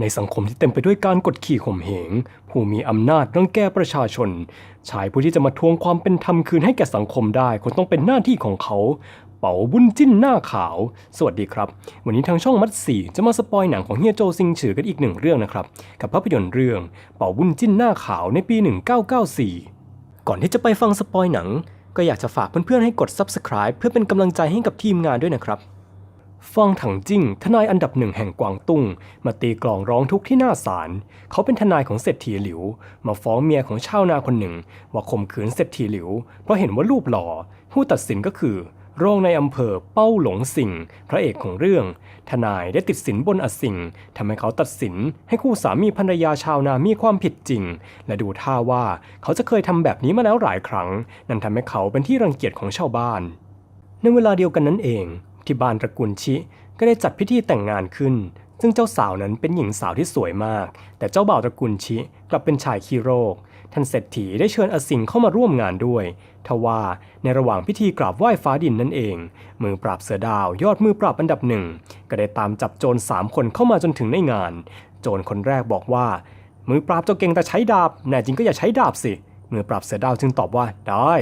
ในสังคมที่เต็มไปด้วยการกดขี่ข่มเหง ผู้มีอำนาจรังแกประชาชน ชายผู้ที่จะมาทวงความเป็นธรรมคืนให้แก่สังคมได้คงต้องเป็นหน้าที่ของเขา เป๋าบุญจิ้นหน้าขาว สวัสดีครับ วันนี้ทางช่องมัดสี่จะมาสปอยหนังของเฮียโจซิงฉือกันอีกหนึ่งเรื่องนะครับ กับภาพยนตร์เรื่อง เป๋าบุญจิ้นหน้าขาวในปี 1994 ก่อนที่จะไปฟังสปอยหนัง ก็อยากจะฝากเพื่อนๆให้กด subscribe เพื่อเป็นกำลังใจให้กับทีมงานด้วยนะครับ ฟางถังจิ้ง ทนายอันดับหนึ่งแห่งกวางตุ้ง มาตีกลองร้องทุกข์ที่หน้าศาล เขาเป็นทนายของเศรษฐีหลิว มาฟ้องเมียของชาวนาคนหนึ่ง ว่าข่มขืนเศรษฐีหลิว เพราะเห็นว่ารูปหล่อ ผู้ตัดสินก็คือรองในอำเภอเป้าหลงสิงพระเอกของเรื่อง ทนายได้ติดสินบนอสิงทำให้เขาตัดสินให้คู่สามีภรรยาชาวนามีความผิดจริง และดูท่าว่าเขาจะเคยทำแบบนี้มาแล้วหลายครั้ง นั่นทำให้เขาเป็นที่รังเกียจของชาวบ้าน ในเวลาเดียวกันนั้นเอง ที่บ้านตระกูลชิ ก็ได้จัดพิธีแต่งงานขึ้น ซึ่งเจ้าสาวนั้นเป็นหญิงสาวที่สวยมาก แต่เจ้าบ่าวตระกูลชิกลับเป็นชายขี้โรค ท่านเศรษฐีได้เชิญอสิงเข้ามาร่วมงานด้วยทว่าในระหว่างพิธีกราบไหว้ฟ้าดินนั่นเอง มือปราบเสือดาว ยอดมือปราบอันดับหนึ่งก็ได้ตามจับโจรสามคนเข้ามาจนถึงในงาน โจรคนแรกบอกว่า มือปราบเจ้าเก่งแต่ใช้ดาบแน่จริงก็อย่าใช้ดาบสิมือปราบเสือดาวจึงตอบว่าได้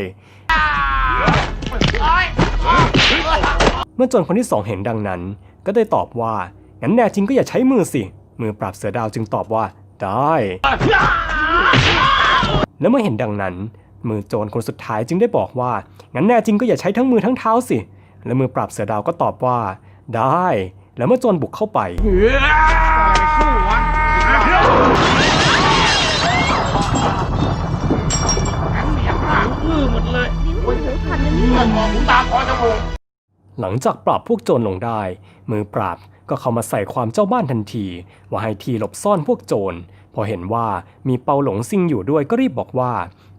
เมื่อโจรคนที่สองเห็นดังนั้น ก็ได้ตอบว่างั้นแน่จริงก็อย่าใช้มือสิ มือปราบเสือดาวจึงตอบว่า ได้ และเมื่อเห็นดังนั้น มือโจรคนสุดท้ายจึงได้บอกว่างั้นแน่จริงก็อย่าใช้ทั้งมือทั้งเท้าสิ และมือปราบเสือดาวก็ตอบว่า ได้ แล้วเมื่อโจรบุกเข้าไปมือหมดเลยนิ้วมือหูพันนะเนี่ยหมูตาคอจมูก หลังจากปราบพวกโจรลงได้ มือปราบก็เข้ามาใส่ความเจ้าบ้านทันที ว่าให้ทีหลบซ่อนพวกโจร พอเห็นว่ามีเปาหลงซิงอยู่ด้วยก็รีบบอกว่า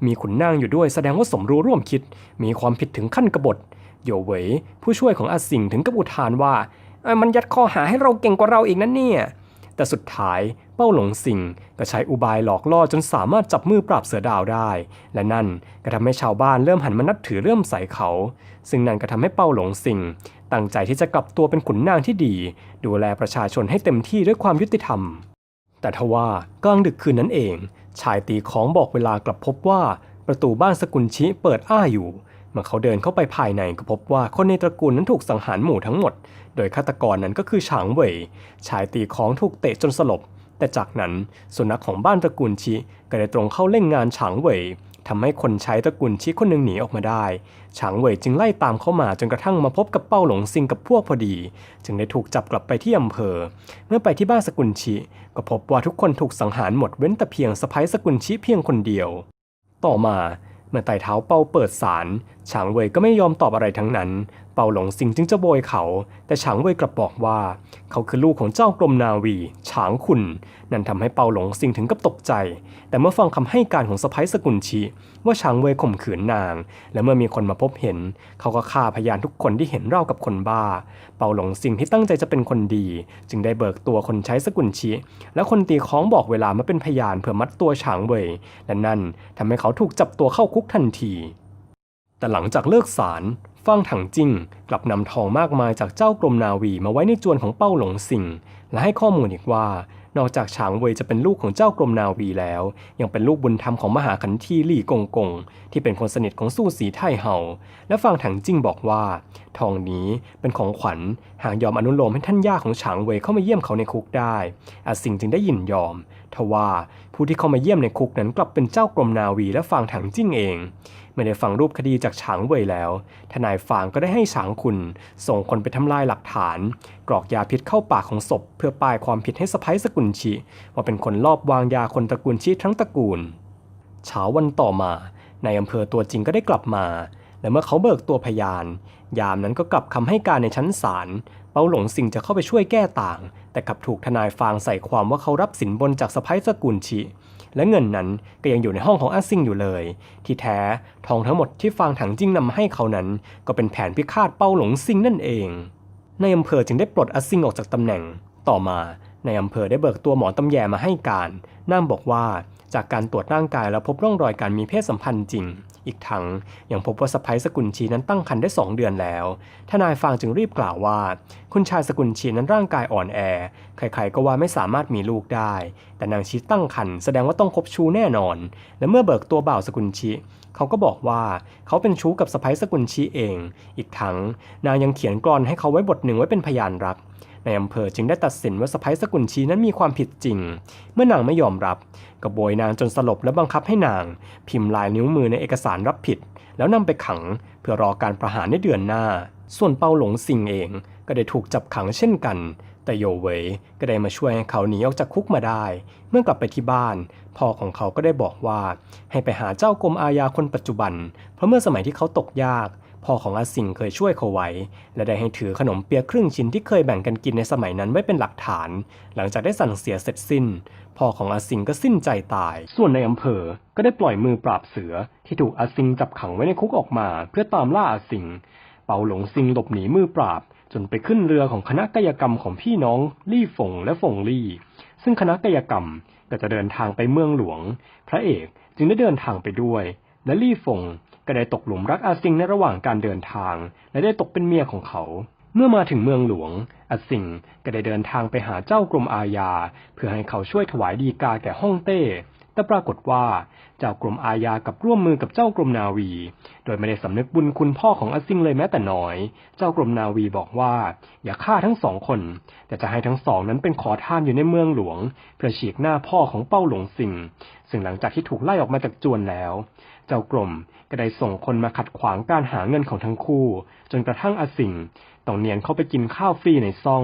มีขุนนางอยู่ด้วยแสดงว่าสมรู้ร่วมคิด มีความผิดถึงขั้นกบฏโยเวยผู้ช่วยของอาสิงถึงกับอุทานว่ามันยัดข้อหาให้เราเก่งกว่าเราอีกนั่นเนี่ย แต่สุดท้าย เป้าหลงสิงก็ใช้อุบายหลอกล่อจนสามารถจับมือปราบเสือดาวได้ และนั่นก็ทำให้ชาวบ้านเริ่มหันมานับถือเริ่มใส่เขา ซึ่งนั่นก็ทำให้เป้าหลงสิงตั้งใจที่จะกลับตัวเป็นขุนนางที่ดี ดูแลประชาชนให้เต็มที่ด้วยความยุติธรรม แต่ทว่ากลางดึกคืนนั้นเอง ชายตีของบอกเวลากลับพบว่าประตูบ้านสกุลชิเปิดอ้าอยู่เมื่อเขาเดินเข้าไปภายในก็พบว่าคนในตระกูลนั้นถูกสังหารหมู่ทั้งหมด โดยฆาตกรนั้นก็คือฉางเหวยชายตีของถูกเตะจนสลบ แต่จากนั้นสุนัขของบ้านตระกูลชิก็ได้ตรงเข้าเล่นงานฉางเหวยทำให้คนใช้ตระกูลชิคนหนึ่งหนีออกมาได้ ฉางเหวยจึงไล่ตามเข้ามาจนกระทั่งมาพบกับเป้าหลงซิงกับพวกพอดี จึงได้ถูกจับกลับไปที่อำเภอ เมื่อไปที่บ้านสกุลชิ ก็พบว่าทุกคนถูกสังหารหมดเว้นแต่เพียงสะพ้ยสกุลชิเพียงคนเดียว ต่อมาเมื่อไต่เท้าเป้าเปิดสารฉางเว่ยก็ไม่ยอมตอบอะไรทั้งนั้น เปาหลงซิงจึงจะโบยเขา แต่ฉางเว่ยกลับบอกว่า เขาคือลูกของเจ้ากรมนาวี ฉางขุนนั่นทำให้เปาหลงซิงถึงกับตกใจ แต่เมื่อฟังคำให้การของสะพ้ยสกุลชิว่าฉางเว่ยข่มขืนนาง และเมื่อมีคนมาพบเห็น เขาก็ฆ่าพยานทุกคนที่เห็นเล่ากับคนบ้า เปาหลงซิงที่ตั้งใจจะเป็นคนดี จึงได้เบิกตัวคนใช้สกุลชิและคนตีของบอกเวลามาเป็นพยานเพื่อมัดตัวฉางเว่ยและนั่นทำให้เขาถูกจับตัวเข้าคุกทันที แต่หลังจากเลิกศาลฟางถังจิ้งกลับนำทองมากมายจากเจ้ากรมนาวีมาไว้ในจวนของเป้าหลงสิงและให้ข้อมูลอีกว่า นอกจากฉางเวยจะเป็นลูกของเจ้ากรมนาวีแล้ว ยังเป็นลูกบุญธรรมของมหาคันทีลี่กงกง ที่เป็นคนสนิทของสู้สีไทเฮาและฟางถังจิ้งบอกว่า ทองนี้เป็นของขวัญหากยอมอนุโลมให้ท่านย่าของฉางเวยเข้ามาเยี่ยมเขาในคุกได้อาสิงจึงได้ยินยอม ทว่าผู้ที่เข้ามาเยี่ยมในคุกนั้นกลับเป็นเจ้ากรมนาวีและฟางถังจิ้งเองเมื่อได้ฟังรูปคดีจากฉางเว่ยแล้ว ทนายฟางก็ได้ให้ฉางคุณ ส่งคนไปทำลายหลักฐาน กรอกยาพิษเข้าปากของศพ เพื่อป้ายความผิดให้สะพ้ยสกุลชิว่าเป็นคนลอบวางยาคนตระกูลชิทั้งตระกูล เช้าวันต่อมา ในอำเภอตัวจริงก็ได้กลับมา และเมื่อเขาเบิกตัวพยาน ยามนั้นก็กลับคำให้การในชั้นศาล เปาหลงสิงจะเข้าไปช่วยแก้ต่าง แต่กลับถูกทนายฟางใส่ความว่าเขารับสินบนจากสะพ้ยสกุลชิและเงินนั้นก็ยังอยู่ในห้องของอาซิงอยู่เลย ที่แท้ทองทั้งหมดที่ฟางถังจิ้งนำมาให้เขานั้น ก็เป็นแผนพิฆาตเป้าหลงซิงนั่นเองในอำเภอจึงได้ปลดอาซิงออกจากตำแหน่ง ต่อมาในอำเภอได้เบิกตัวหมอตำแยมาให้การน้ามบอกว่าจากการตรวจร่างกายแล้วพบร่องรอยการมีเพศสัมพันธ์จริง อีกทั้งยังพบว่าสะพ้ยสกุลชีนั้นตั้งครรภ์ได้สองเดือนแล้ว ทนายฟางจึงรีบกล่าวว่า คุณชายสกุลชีนั้นร่างกายอ่อนแอ ใครๆก็ว่าไม่สามารถมีลูกได้ แต่นางชีตั้งครรภ์แสดงว่าต้องคบชู้แน่นอน และเมื่อเบิกตัวบ่าวสกุลชีเขาก็บอกว่าเขาเป็นชู้กับสะพ้ยสกุลชีเอง อีกทั้งนางยังเขียนกลอนให้เขาไว้บทหนึ่งไว้เป็นพยานรักในอำเภอจึงได้ตัดสินว่าสะพ้ยสกุลชีนั้นมีความผิดจริง เมื่อนางไม่ยอมรับ ก็โบยนางจนสลบและบังคับให้นาง พิมพ์ลายนิ้วมือในเอกสารรับผิด แล้วนำไปขังเพื่อรอการประหารในเดือนหน้า ส่วนเปาหลงซิงเองก็ได้ถูกจับขังเช่นกัน แต่โยเวยก็ได้มาช่วยให้เขาหนีออกจากคุกมาได้ เมื่อกลับไปที่บ้านพ่อของเขาก็ได้บอกว่า ให้ไปหาเจ้ากรมอาญาคนปัจจุบัน เพราะเมื่อสมัยที่เขาตกยาก พ่อของอาสิงเคยช่วยเขาไว้ และได้ให้ถือขนมเปียกครึ่งชิ้นที่เคยแบ่งกันกินในสมัยนั้นไว้เป็นหลักฐาน หลังจากได้สั่งเสียเสร็จสิ้น พ่อของอาสิงก็สิ้นใจตาย ส่วนในอำเภอก็ได้ปล่อยมือปราบเสือ ที่ถูกอาสิงจับขังไว้ในคุกออกมา เพื่อตามล่าอาสิงเปาหลงซิงหลบหนีมือปราบ จนไปขึ้นเรือของคณะกายกรรมของพี่น้องลี่ฟงและฟงลี่ซึ่งคณะกายกรรมก็จะเดินทางไปเมืองหลวง พระเอกจึงได้เดินทางไปด้วย และลี่ฟง ก็ได้ตกหลุมรักอาซิงในระหว่างการเดินทาง และได้ตกเป็นเมียของเขา เมื่อมาถึงเมืองหลวงอาซิงก็ได้เดินทางไปหาเจ้ากรมอาญาเพื่อให้เขาช่วยถวายดีกาแก่ฮ่องเต้ แต่ปรากฏว่าเจ้ากรมอาญากับร่วมมือกับเจ้ากรมนาวี โดยไม่ได้สำนึกบุญคุณพ่อของอาซิงเลยแม้แต่น้อย เจ้ากรมนาวีบอกว่า อย่าฆ่าทั้งสองคน แต่จะให้ทั้งสองนั้นเป็นขอทานอยู่ในเมืองหลวง เพื่อฉีกหน้าพ่อของเป้าหลงซิงซึ่งหลังจากที่ถูกไล่ออกมาจากจวนแล้ว เจ้ากรมก็ได้ส่งคนมาขัดขวางการหาเงินของทั้งคู่ จนกระทั่งอาสิง ต้องเนียนเข้าไปกินข้าวฟรีในซ่อง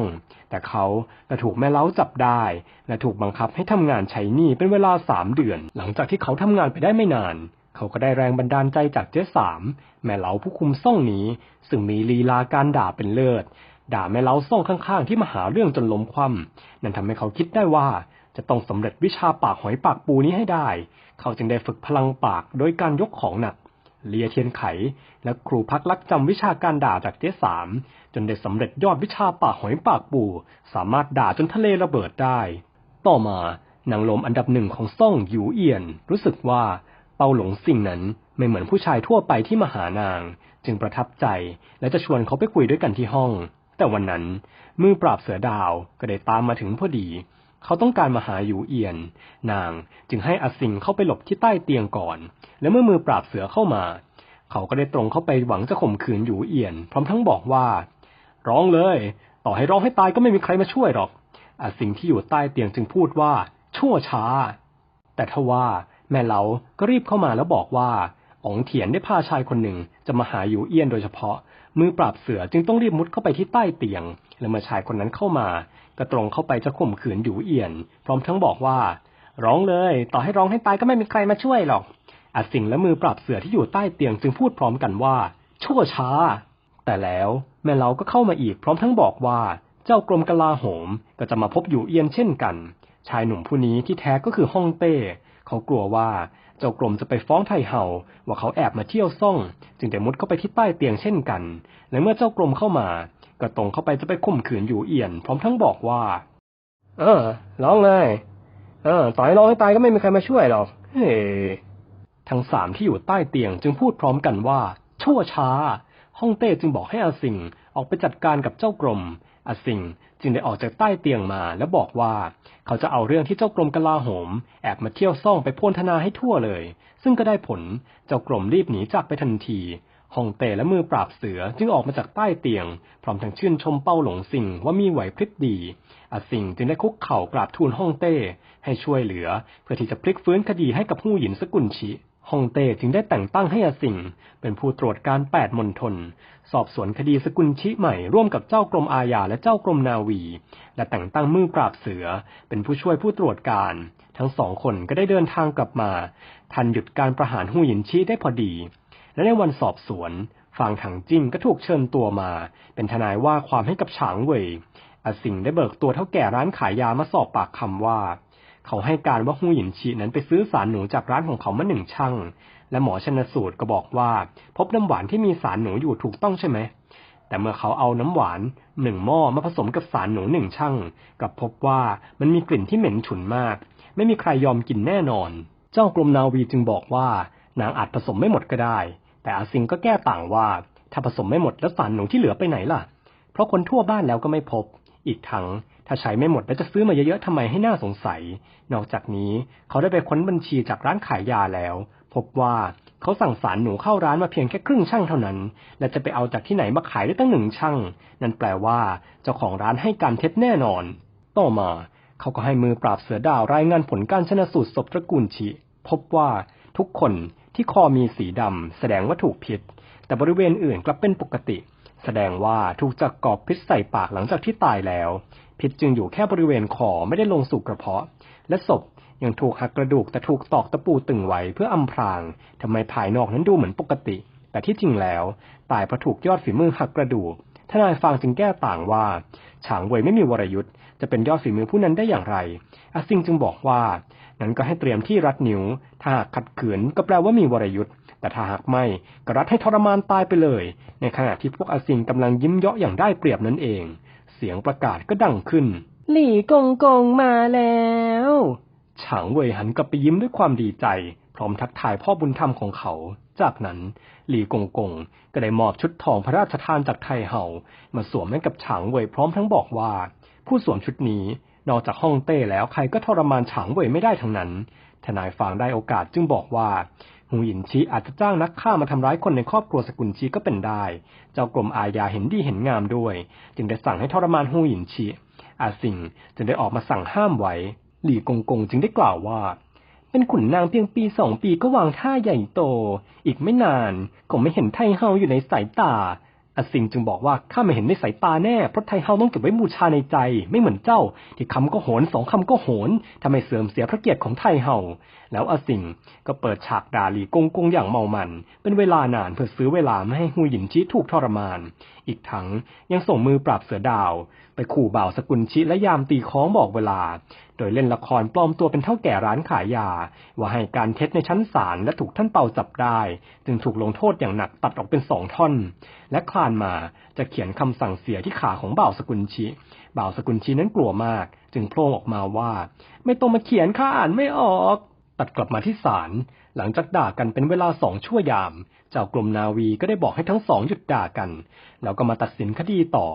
แต่เขาก็ถูกแม่เล้าจับได้ และถูกบังคับให้ทำงานใช้หนี้เป็นเวลาสามเดือน หลังจากที่เขาทำงานไปได้ไม่นาน เขาก็ได้แรงบันดาลใจจากเจ๊สามแม่เล้าผู้คุมซ่องนี้ ซึ่งมีลีลาการด่าเป็นเลิศ ด่าแม่เล้าซ่องข้างๆ ที่มาหาเรื่องจนล้มคว่ำนั่นทำให้เขาคิดได้ว่าจะต้องสำเร็จวิชาปากหอยปากปูนี้ให้ได้ เขาจึงได้ฝึกพลังปากโดยการยกของหนัก เลียเทียนไข และครูพักลักจำวิชาการด่าจากเจ๊สาม จนได้สำเร็จยอดวิชาปากหอยปากปู สามารถด่าจนทะเลระเบิดได้ ต่อมานางลมอันดับหนึ่งของซ่องหยูเอียน รู้สึกว่าเปาหลงสิ่งนั้นไม่เหมือนผู้ชายทั่วไปที่มาหานาง จึงประทับใจและจะชวนเขาไปคุยด้วยกันที่ห้อง แต่วันนั้นมือปราบเสือดาวก็ได้ตามมาถึงพอดี เขาต้องการมาหาหยูเอียน นางจึงให้อาสิงเข้าไปหลบที่ใต้เตียงก่อน และเมื่อมือปราบเสือเข้ามา เขาก็ได้ตรงเข้าไปหวังจะข่มขืนหยูเอียน พร้อมทั้งบอกว่า ร้องเลย ต่อให้ร้องให้ตายก็ไม่มีใครมาช่วยหรอกอาสิ่งที่อยู่ใต้เตียงจึงพูดว่า ชั่วช้า แต่ทว่าแม่เลาก็รีบเข้ามาแล้วบอกว่าอ๋องเถียนได้พาชายคนหนึ่งจะมาหาหยูเอี้ยนโดยเฉพาะ มือปราบเสือจึงต้องรีบมุดเข้าไปที่ใต้เตียง และเมื่อชายคนนั้นเข้ามา ก็ตรงเข้าไปจะข่มขืนหยูเอี้ยน พร้อมทั้งบอกว่า ร้องเลย ต่อให้ร้องให้ตายก็ไม่มีใครมาช่วยหรอกอาสิ่งและมือปราบเสือที่อยู่ใต้เตียงจึงพูดพร้อมกันว่า ชั่วช้า แต่แล้วแม่เล้าก็เข้ามาอีกพร้อมทั้งบอกว่าเจ้ากรมกลาโหมก็จะมาพบอยู่เอียนเช่นกัน ชายหนุ่มผู้นี้ที่แท้ก็คือฮ่องเต้ เขากลัวว่าเจ้ากรมจะไปฟ้องไทเฮาว่าเขาแอบมาเที่ยวซ่อง จึงได้มุดเข้าไปที่ใต้เตียงเช่นกัน และเมื่อเจ้ากรมเข้ามา ก็ตรงเข้าไปจะไปข่มขืนอยู่เอียน พร้อมทั้งบอกว่า เออร้องเลยเออต่อให้ร้องให้ตายก็ไม่มีใครมาช่วยหรอกเฮ้ทั้งสามที่อยู่ใต้เตียงจึงพูดพร้อมกันว่า ชั่วช้า ฮ่องเต้จึงบอกให้อาสิงออกไปจัดการกับเจ้ากรมอาสิงจึงได้ออกจากใต้เตียงมาและบอกว่า เขาจะเอาเรื่องที่เจ้ากรมกลาโหม แอบมาเที่ยวซ่องไปโพลธนาให้ทั่วเลย ซึ่งก็ได้ผลเจ้ากรมรีบหนีจากไปทันทีฮ่องเต้และมือปราบเสือจึงออกมาจากใต้เตียง พร้อมทั้งชื่นชมเป้าหลงสิงว่ามีไหวพริบดีอาสิงจึงได้คุกเข่ากราบทูลฮ่องเต้ให้ช่วยเหลือ เพื่อที่จะพลิกฟื้นคดีให้กับผู้หญินสกุลชิ ฮ่องเต้จึงได้แต่งตั้งให้อาสิงเป็นผู้ตรวจการแปดมณฑลสอบสวนคดีสกุลชิใหม่ร่วมกับเจ้ากรมอาญาและเจ้ากรมนาวี และแต่งตั้งมือปราบเสือ เป็นผู้ช่วยผู้ตรวจการ ทั้งสองคนก็ได้เดินทางกลับมา ทันหยุดการประหารหูหยินชิได้พอดี และในวันสอบสวนฟางถังจิ้งก็ถูกเชิญตัวมา เป็นทนายว่าความให้กับฉางเว่ยอาสิงได้เบิกตัวเท่าแก่ร้านขายยามาสอบปากคำว่า เขาให้การว่าฮูหยินชีนั้นไปซื้อสารหนูจากร้านของเขามาหนึ่งช่างและหมอชนสูตรก็บอกว่า พบน้ำหวานที่มีสารหนูอยู่ถูกต้องใช่ไหม แต่เมื่อเขาเอาน้ำหวานหนึ่งหม้อมาผสมกับสารหนูหนึ่งช่างกับพบว่ามันมีกลิ่นที่เหม็นฉุนมาก ไม่มีใครยอมกินแน่นอน เจ้ากรมนาวีจึงบอกว่านางอาจผสมไม่หมดก็ได้ แต่อาซิงก็แก้ต่างว่า ถ้าผสมไม่หมดแล้วสารหนูที่เหลือไปไหนล่ะ เพราะคนทั่วบ้านแล้วก็ไม่พบ อีกทั้ง ถ้าใช้ไม่หมดแล้วจะซื้อมาเยอะๆทำไมให้น่าสงสัย นอกจากนี้เขาได้ไปค้นบัญชีจากร้านขายยาแล้ว พบว่าเขาสั่งสารหนูเข้าร้านมาเพียงแค่ครึ่งช่างเท่านั้น และจะไปเอาจากที่ไหนมาขายได้ตั้งหนึ่งช่างนั่นแปลว่าเจ้าของร้านให้การเท็จแน่นอน ต่อมาเขาก็ให้มือปราบเสือดาวรายงานผลการชนะสูตรศพตระกูลชิ พบว่าทุกคนที่คอมีสีดำแสดงว่าถูกพิษ แต่บริเวณอื่นกลับเป็นปกติ แสดงว่าถูกจักกรอบพิษใส่ปากหลังจากที่ตายแล้ว พิษจึงอยู่แค่บริเวณคอไม่ได้ลงสู่กระเพาะ และศพยังถูกหักกระดูกแต่ถูกตอกตะปูตึงไว้เพื่ออำพรางทำไมภายนอกนั้นดูเหมือนปกติ แต่ที่จริงแล้ว ตายเพราะถูกยอดฝีมือหักกระดูกทนายฟางจึงแก้ต่างว่า ฉางเวยไม่มีวรยุทธ์จะเป็นยอดฝีมือผู้นั้นได้อย่างไรอาซิงจึงบอกว่า นั้นก็ให้เตรียมที่รัดนิ้ว ถ้าหากขัดขืนก็แปลว่ามีวรยุทธ์แต่ถ้าหากไม่ก็รัดให้ทรมานตายไปเลย ในขณะที่พวกอาซิงกำลังยิ้มเยาะอย่างได้เปรียบนั่นเอง เสียงประกาศก็ดังขึ้น หลี่กงกงมาแล้วฉางเว่ยหันกลับไปยิ้มด้วยความดีใจ พร้อมทักทายพ่อบุญธรรมของเขา จากนั้น หลี่กงกงก็ได้มอบชุดทองพระราชทานจากไทเฮามาสวมให้กับฉางเว่ยพร้อมทั้งบอกว่า ผู้สวมชุดนี้นอกจากฮ่องเต้แล้วใครก็ทรมานฉางเว่ยไม่ได้ทั้งนั้น ทนายฟางได้โอกาสจึงบอกว่า หูหยินชีอาจจะจ้างนักฆ่ามาทำร้ายคนในครอบครัวสกุลชีก็เป็นได้ เจ้ากรมอาญาเห็นดีเห็นงามด้วย จึงได้สั่งให้ทรมานหูหยินชีอาสิงจึงได้ออกมาสั่งห้ามไว้ หลี่กงกงจึงได้กล่าวว่า เป็นขุนนางเพียงปีสองปีก็วางท่าใหญ่โต อีกไม่นานคงไม่เห็นไทเฮาอยู่ในสายตา อสิงจึงบอกว่าข้าไม่เห็นในสายตาแน่ เพราะไทเฮาต้องเก็บไว้บูชาในใจ ไม่เหมือนเจ้า ที่คำก็โหนสองคำก็โหนทำให้เสื่อมเสียพระเกียรติของไทเฮา แล้วอสิงก็เปิดฉากด่าหลีกงกงอย่างเมามัน เป็นเวลานานเพื่อซื้อเวลาไม่ให้ฮูหยินชี้ถูกทรมาน อีกทั้งยังส่งมือปราบเสือดาว ไปขู่บ่าวสกุลชิและยามตีค้องบอกเวลา โดยเล่นละครปลอมตัวเป็นเท่าแก่ร้านขายยา ว่าให้การเท็จในชั้นศาลและถูกท่านเป่าจับได้ จึงถูกลงโทษอย่างหนักตัดออกเป็นสองท่อน และคลานมาจะเขียนคำสั่งเสียที่ขาของบ่าวสกุลชิ บ่าวสกุลชีนั้นกลัวมาก จึงโพล่งออกมาว่า ไม่ต้องมาเขียนข้าอ่านไม่ออก ตัดกลับมาที่ศาลหลังจากด่ากันเป็นเวลาสองชั่วยาม เจ้ากรมนาวีก็ได้บอกให้ทั้งสองหยุดด่ากัน แล้วก็มาตัดสินคดีต่อ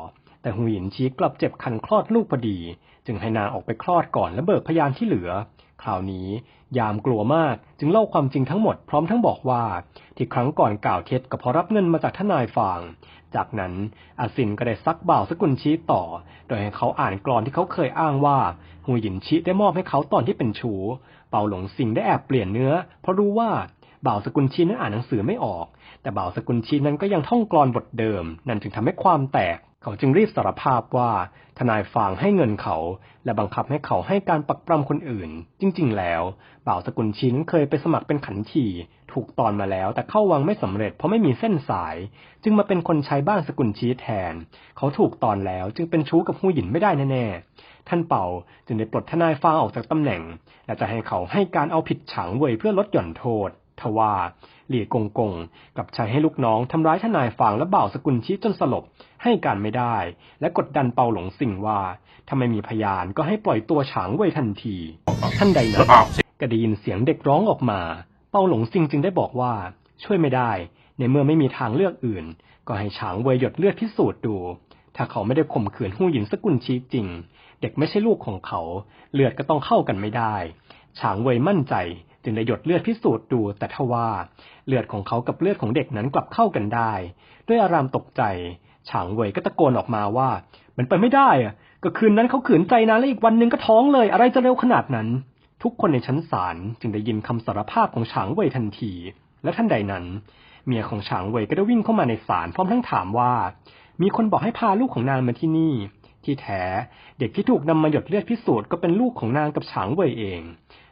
แต่หูหยินชีกลับเจ็บคันคลอดลูกพอดี จึงให้นางออกไปคลอดก่อนและเบิกพยานที่เหลือ คราวนี้ ยามกลัวมากจึงเล่าความจริงทั้งหมดพร้อมทั้งบอกว่า ที่ครั้งก่อนกล่าวเท็จก็เพราะรับเงินมาจากทนายฟาง จากนั้นอาสินก็ได้ซักบ่าวสกุลชีต่อ โดยให้เขาอ่านกลอนที่เขาเคยอ้างว่าหูหยินชิได้มอบให้เขาตอนที่เป็นชู เปาหลงสิงได้แอบเปลี่ยนเนื้อ เพราะรู้ว่าบ่าวสกุลชีนั้นอ่านหนังสือไม่ออก แต่บ่าวสกุลชีนั้นก็ยังท่องกลอนบทเดิม นั่นจึงทำให้ความแตก เขาจึงรีบสารภาพว่าทนายฟางให้เงินเขา และบังคับให้เขาให้การปักปรำคนอื่น จริง ๆ แล้ว บ่าวสกุลชีนั้นเคยไปสมัครเป็นขันทีถูกตอนมาแล้วแต่เข้าวังไม่สำเร็จเพราะไม่มีเส้นสาย จึงมาเป็นคนใช้บ้านสกุลชีแทน เขาถูกตอนแล้วจึงเป็นชู้กับหูหยินไม่ได้แน่ๆท่านเป่าจึงได้ปลดทนายฟางออกจากตำแหน่ง และจะให้เขาให้การเอาผิดฉางเว่ยเพื่อลดหย่อนโทษทว่า หลี่กงกงกับใช้ให้ลูกน้องทำร้ายทนายฟางและบ่าวสกุลชี้จนสลบให้การไม่ได้ และกดดันเปาหลงสิงว่าถ้าไม่มีพยานก็ให้ปล่อยตัวฉางเว่ยทันที ท่านใดนั้นก็ได้ยินเสียงเด็กร้องออกมา เปาหลงซิงจึงได้บอกว่า ช่วยไม่ได้ ในเมื่อไม่มีทางเลือกอื่น ก็ให้ฉางเวยหยดเลือดพิสูจน์ดู ถ้าเขาไม่ได้ข่มขืนหู้หยินสกุลชี้จริง เด็กไม่ใช่ลูกของเขา เลือดก็ต้องเข้ากันไม่ได้ ฉางเวยมั่นใจ จึงได้หยดเลือดพิสูจน์ดูแต่ทว่า เลือดของเขากับเลือดของเด็กนั้นกลับเข้ากันได้ ด้วยอารามตกใจฉางเวยก็ตะโกนออกมาว่า มันไปไม่ได้อะก็คืนนั้นเขาขืนใจนานแล้วอีกวันหนึ่งก็ท้องเลย อะไรจะเร็วขนาดนั้น ทุกคนในชั้นศาลจึงได้ยินคำสารภาพของฉางเว่ยทันที และท่านใดนั้น เมียของฉางเว่ยก็ได้วิ่งเข้ามาในศาลพร้อมทั้งถามว่า มีคนบอกให้พาลูกของนางมาที่นี่ ที่แท้เด็กที่ถูกนำมาหยดเลือดพิสูจน์ก็เป็นลูกของนางกับฉางเว่ยเอง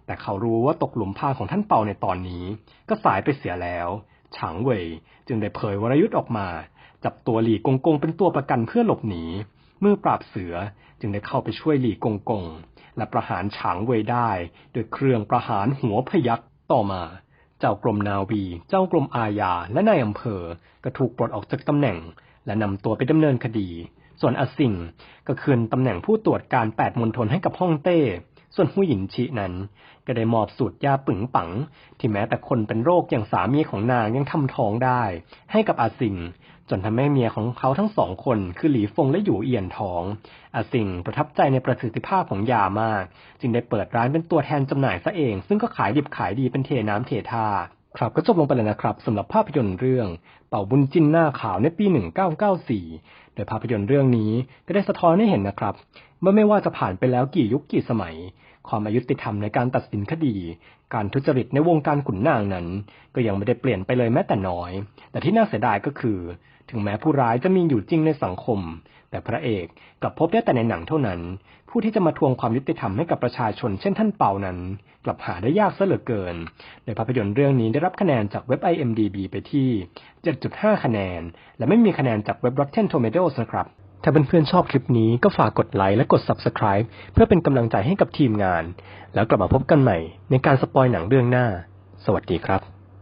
แต่เขารู้ว่าตกหลุมพรางของท่านเปาในตอนนี้ ก็สายไปเสียแล้วฉางเว่ยจึงได้เผยวรยุทธ์ออกมา จับตัวหลี่กงกงเป็นตัวประกันเพื่อหลบหนีมือปราบเสือจึงได้เข้าไปช่วยหลี่กงกง และประหารฉางเว่ยได้โดยเครื่องประหารหัวพยักต่อมา เจ้ากรมนาวี เจ้ากรมอาญาและนายอำเภอก็ถูกปลดออกจากตำแหน่ง และนำตัวไปดำเนินคดี ส่วนอสิงก็คืนตำแหน่งผู้ตรวจการแปดมณฑลให้กับฮ่องเต้ ส่วนหูหยินชินั้น ก็ได้มอบสูตรยาปึงปัง ที่แม้แต่คนเป็นโรคอย่างสามีของนางยังทำท้องได้ ให้กับอาซิง จนทำให้เมียของเขาทั้งสองคนคือหลีฟงและหยูเอียนท้อง อาซิงประทับใจในประสิทธิภาพของยามาก จึงได้เปิดร้านเป็นตัวแทนจำหน่ายซะเอง ซึ่งก็ขายดิบขายดีเป็นเทน้ำเทท่าครับก็จบลงไปแล้วนะครับสำหรับภาพยนตร์เรื่อง เป่าบุญจินหน้าขาวในปี 1994 โดยภาพยนตร์เรื่องนี้ก็ได้สะท้อนให้เห็นนะครับ ว่าไม่ว่าจะผ่านไปแล้วกี่ยุคกี่สมัย ความอายุติธรรมในการตัดสินคดี การทุจริตในวงการขุนนางนั้น ก็ยังไม่ได้เปลี่ยนไปเลยแม้แต่น้อย แต่ที่น่าเสียดายก็คือ ถึงแม้ผู้ร้ายจะมีอยู่จริงในสังคม แต่พระเอกกลับพบได้แต่ในหนังเท่านั้น ผู้ที่จะมาทวงความยุติธรรมให้กับประชาชนเช่นท่านเปานั้น กลับหาได้ยากซะเหลือเกินโดยภาพยนตร์เรื่องนี้ได้รับคะแนนจากเว็บ IMDb ไปที่ 7.5 คะแนน และไม่มีคะแนนจากเว็บ Rotten Tomatoes นะครับ ถ้าเพื่อนๆชอบคลิปนี้ก็ฝากกดไลค์และกด Subscribe เพื่อเป็นกำลังใจให้กับทีมงาน แล้วกลับมาพบกันใหม่ในการสปอยหนังเรื่องหน้า สวัสดีครับ